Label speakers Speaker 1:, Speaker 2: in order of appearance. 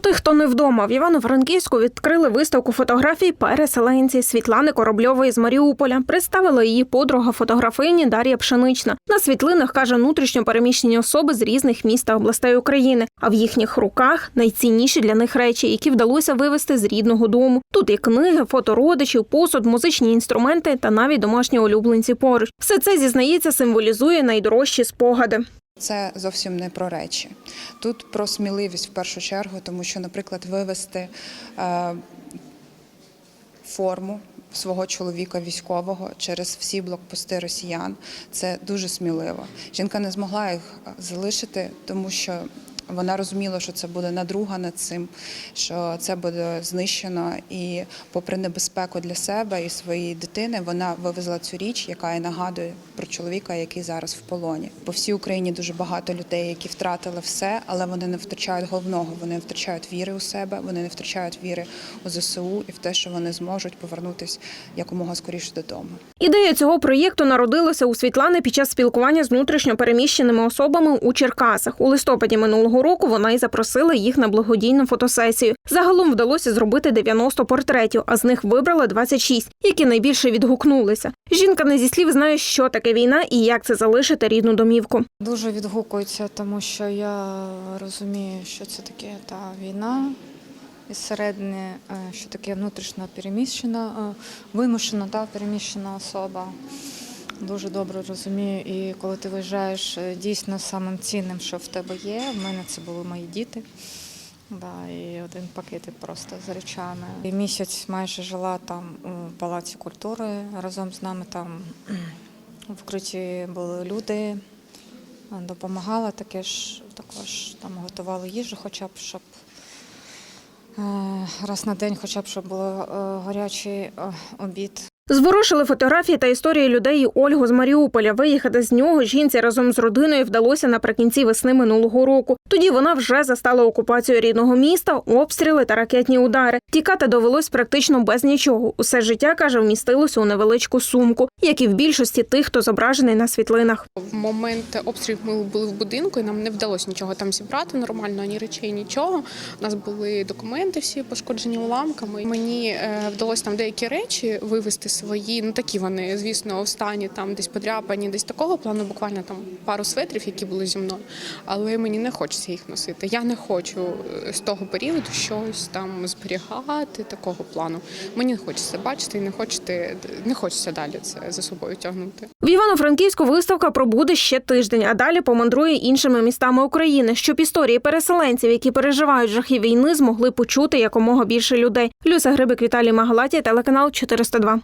Speaker 1: Тих, хто не вдома, в Івано-Франківську відкрили виставку фотографій переселенці Світлани Корабльової з Маріуполя. Представила її подруга фотографині Дар'я Пшенична. На світлинах каже внутрішньо переміщені особи з різних міст та областей України. А в їхніх руках найцінніші для них речі, які вдалося вивезти з рідного дому. Тут і книги, фото родичів, посуд, музичні інструменти та навіть домашні улюбленці поруч. Все це зізнається, символізує найдорожчі спогади.
Speaker 2: Це зовсім не про речі. Тут про сміливість в першу чергу, тому що, наприклад, вивести е, форму свого чоловіка військового через всі блокпости росіян це дуже сміливо. Жінка не змогла їх залишити, тому що. Вона розуміла, що це буде надруга над цим, що це буде знищено. І, попри небезпеку для себе і своєї дитини, вона вивезла цю річ, яка і нагадує про чоловіка, який зараз в полоні. По всій Україні дуже багато людей, які втратили все, але вони не втрачають головного. Вони не втрачають віри у себе, вони не втрачають віри у ЗСУ і в те, що вони зможуть повернутися якомога скоріше додому.
Speaker 1: Ідея цього проєкту народилася у Світлани під час спілкування з внутрішньо переміщеними особами у Черкасах. У листопаді минулого року вона й запросила їх на благодійну фотосесію. Загалом вдалося зробити 90 портретів, а з них вибрала 26, які найбільше відгукнулися. Жінка не зі слів знає, що таке війна і як це залишити рідну домівку.
Speaker 3: Дуже відгукується, тому що я розумію, що це таке та війна із середини, е, що таке внутрішньо переміщена, е, вимушена та переміщена особа. Дуже добре розумію. І коли ти виїжджаєш, е, дійсно самим цінним, що в тебе є. В мене це були мої діти. Да, і один пакетик просто з речами. І місяць майже жила там у палаці культури разом з нами. Там в укритті були люди, допомагала таке ж, також там готували їжу, хоча б щоб е, раз на день, хоча б щоб було е, гарячий е, обід.
Speaker 1: Зворушили фотографії та історії людей Ольгу з Маріуполя. Виїхати з нього жінці разом з родиною вдалося наприкінці весни минулого року. Тоді вона вже застала окупацію рідного міста, обстріли та ракетні удари. Тікати довелось практично без нічого. Усе життя каже, вмістилося у невеличку сумку, як і в більшості тих, хто зображений на світлинах.
Speaker 4: В момент обстрілів ми були в будинку, і нам не вдалося нічого там зібрати нормально, ані речей, нічого. У нас були документи всі пошкоджені уламками. Мені е, вдалося там деякі речі вивезти свої. Ну такі вони, звісно, в стані там десь подряпані, десь такого плану, буквально там пару светрів, які були зі мною. Але мені не хочеться їх носити. Я не хочу е, з того періоду щось там зберігати, такого плану. Мені не хочеться бачити і не хочете, не хочеться далі це за собою тягнути.
Speaker 1: В Івано-Франківську виставка пробуде ще тиждень, а далі помандрує іншими містами України, щоб історії переселенців, які переживають жахи війни, змогли почути якомога більше людей. Люся Грибик, Віталій Магалаті, телеканал 402.